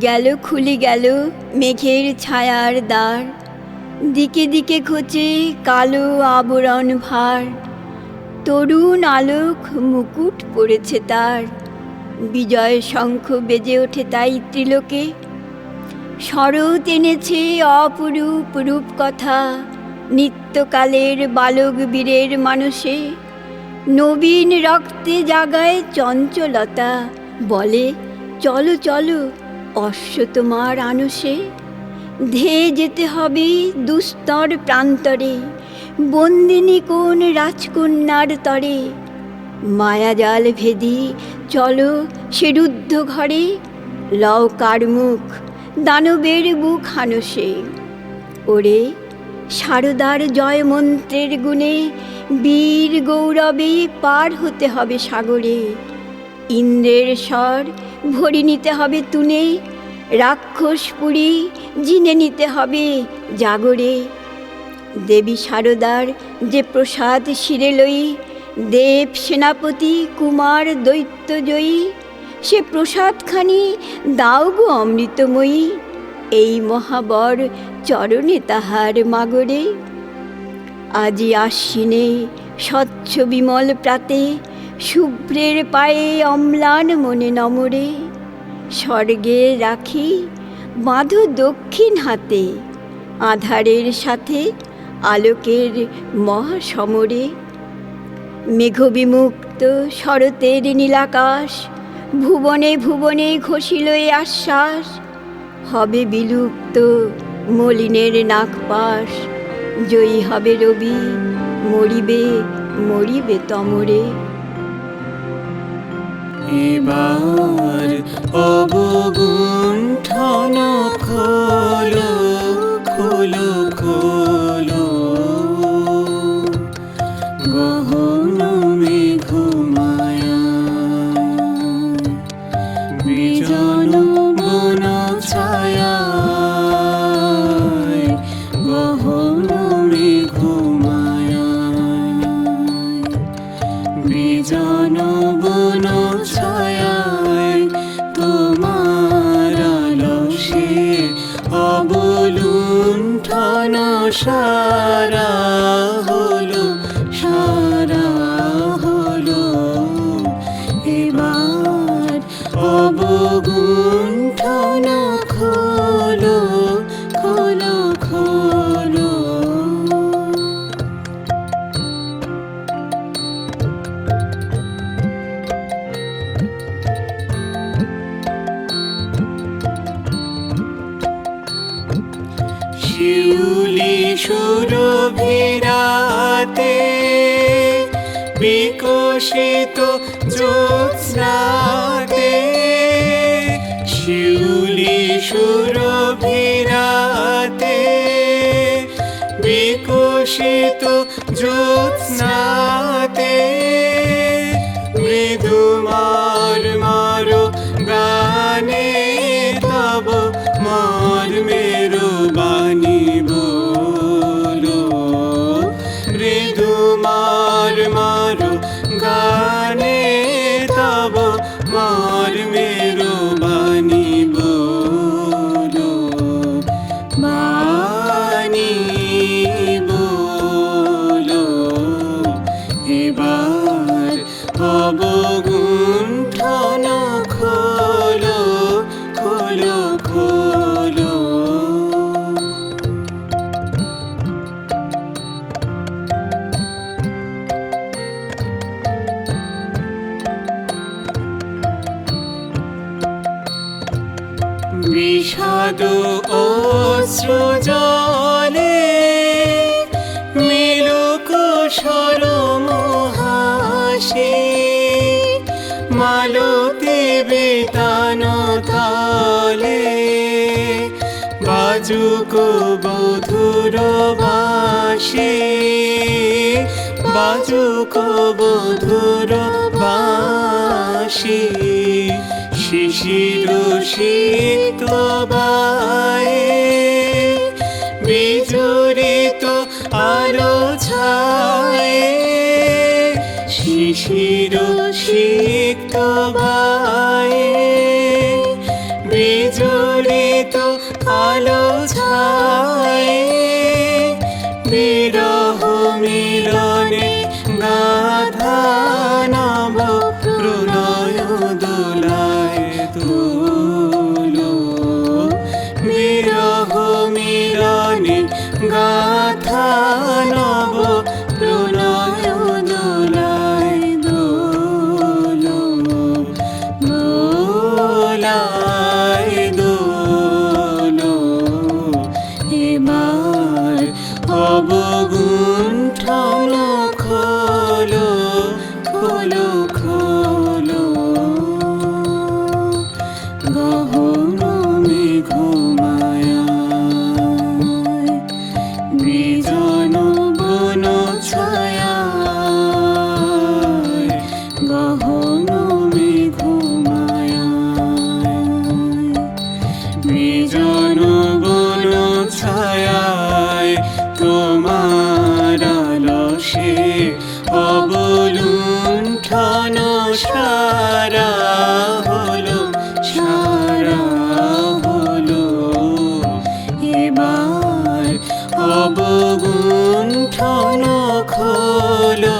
গেল, খুলে গেল মেঘের ছায়ার দ্বার। দিকে দিকে খোঁচে কালো আবরণ ভার। তরুণ আলোক মুকুট পড়েছে তার। বিজয় শঙ্খ বেজে ওঠে তাই ত্রিলোকে। শরৎ এনেছে অপরূপ রূপকথা। নিত্যকালের বালক বীরের মানুষে নবীন রক্তে জাগায় চঞ্চলতা। বলে, চলো চলো অশ্ব তোমার আনসে ধেয়ে যেতে হবে দুস্তর প্রান্তরে। বন্দিনী কোন রাজকন্যার তরে? মায়াজাল ভেদি চলো সে রুদ্ধ ঘরে। লও কার মুখ দানবের বুক হানসে ওরে সারদার জয় মন্ত্রের গুণে বীর গৌরবে পার হতে হবে সাগরে। ইন্দ্রের স্বর ভরি নিতে হবে তুনে রাক্ষসপুরী জিনে নিতে হবে জাগরে। দেবী সারদার যে প্রসাদ শিরে লই, দেব সেনাপতি কুমার দৈত্যজয়ী সে প্রসাদখানি দাও গো অমৃতময়ী, এই মহাবর চরণে তাহার মাগরে। আজি আশ্বিনে স্বচ্ছ বিমল প্রাতে শুভ্রের পায়ে অম্লান মনে নমরে। স্বর্গে রাখি বাঁধো দক্ষিণ হাতে। আধারের সাথে আলোকের মহাসমরে। মেঘবিমুক্ত শরতের নীলাকাশ, ভুবনে ভুবনে ঘষিল এ আশ্বাস। হবে বিলুপ্ত মলিনের নাকপাশ জয়ী হবে রবি, মরিবে মরিবে তমরে। এবার অবগুণ্ঠন খোলো। ভাষা সুরভিরাতে বিকশিত জ্যোৎস্নাতে শিউলি সুরভিরাতে বিকশিত জ্যোৎস্নাতে মৃদুমার মারো গানে তব মর মেরো তব মর বাণী বলো বাণী বলো এবার অবগুণ্ঠন বিষাদ অশ্রু জলে মিলুক সরমহাসে মালতে বেতান তালে বাজুক বধুর বাসে বাজুক বধুর বাসে। শিশির শীত বায়ে বিজড়িত আলো ছায়ে শিশির সিক্ত বায়ে। শোনো সারা হলো সারা হলো। এবার অবগুণ অবগুণ্ঠন খোলো।